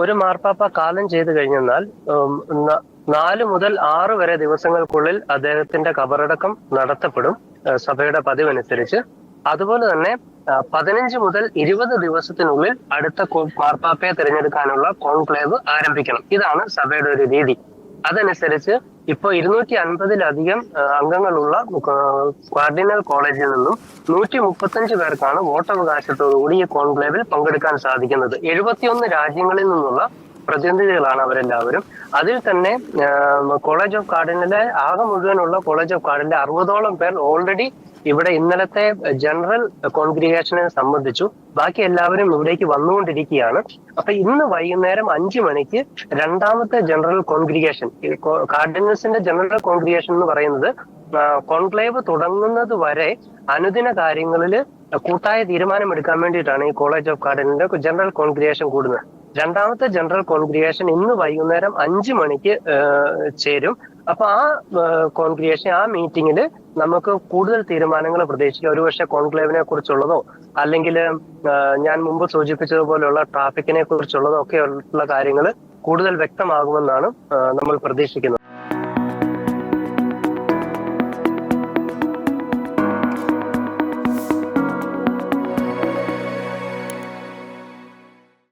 ഒരു മാർപ്പാപ്പ കാലം ചെയ്തു കഴിഞ്ഞെന്നാൽ നാല് മുതൽ ആറ് വരെ ദിവസങ്ങൾക്കുള്ളിൽ അദ്ദേഹത്തിന്റെ കബറടക്കം നടത്തപ്പെടും സഭയുടെ പതിവനുസരിച്ച്. അതുപോലെ തന്നെ പതിനഞ്ച് മുതൽ ഇരുപത് ദിവസത്തിനുള്ളിൽ അടുത്ത മാർപ്പാപ്പയെ തിരഞ്ഞെടുക്കാനുള്ള കോൺക്ലേവ് ആരംഭിക്കണം. ഇതാണ് സഭയുടെ ഒരു രീതി. അതനുസരിച്ച് ഇപ്പൊ ഇരുന്നൂറ്റി അൻപതിലധികം അംഗങ്ങളുള്ള കാർഡിനൽ കോളേജിൽ നിന്നും നൂറ്റി മുപ്പത്തഞ്ച് പേർക്കാണ് വോട്ടവകാശത്തോടുകൂടി ഈ കോൺക്ലേവിൽ പങ്കെടുക്കാൻ സാധിക്കുന്നത്. എഴുപത്തിയൊന്ന് രാജ്യങ്ങളിൽ നിന്നുള്ള പ്രതിനിധികളാണ് അവരെല്ലാവരും. അതിൽ തന്നെ കോളേജ് ഓഫ് കാർഡിനലെ ആകെ മുഴുവനുള്ള കോളേജ് ഓഫ് കാർഡിലെ അറുപതോളം പേർ ഓൾറെഡി ഇവിടെ ഇന്നലത്തെ ജനറൽ കോൺഗ്രിഗേഷനെ സംബന്ധിച്ചു ബാക്കി എല്ലാവരും ഇവിടേക്ക് വന്നുകൊണ്ടിരിക്കുകയാണ്. അപ്പൊ ഇന്ന് വൈകുന്നേരം അഞ്ചു മണിക്ക് രണ്ടാമത്തെ ജനറൽ കോൺഗ്രിഗേഷൻ കാർഡിനൽസിന്റെ ജനറൽ കോൺഗ്രിഗേഷൻ എന്ന് പറയുന്നത് കോൺക്ലേവ് തുടങ്ങുന്നത് വരെ അനുദിന കാര്യങ്ങളിൽ കൂട്ടായ തീരുമാനം എടുക്കാൻ വേണ്ടിയിട്ടാണ് ഈ കോളേജ് ഓഫ് കാർഡിനലിന്റെ ജനറൽ കോൺഗ്രിഗേഷൻ കൂടുന്നത്. രണ്ടാമത്തെ ജനറൽ കോൺഗ്രിഗേഷൻ ഇന്ന് വൈകുന്നേരം അഞ്ചു മണിക്ക് ചേരും. അപ്പൊ ആ കോൺക്രിയേഷൻ ആ മീറ്റിംഗിൽ നമുക്ക് കൂടുതൽ തീരുമാനങ്ങൾ പ്രതീക്ഷിക്കാം. ഒരുപക്ഷെ കോൺക്ലേവിനെ കുറിച്ചുള്ളതോ അല്ലെങ്കിൽ ഞാൻ മുമ്പ് സൂചിപ്പിച്ചതുപോലെയുള്ള ട്രാഫിക്കിനെ കുറിച്ചുള്ളതോ ഒക്കെ ഉള്ള കാര്യങ്ങൾ കൂടുതൽ വ്യക്തമാകുമെന്നാണ് നമ്മൾ പ്രതീക്ഷിക്കുന്നത്.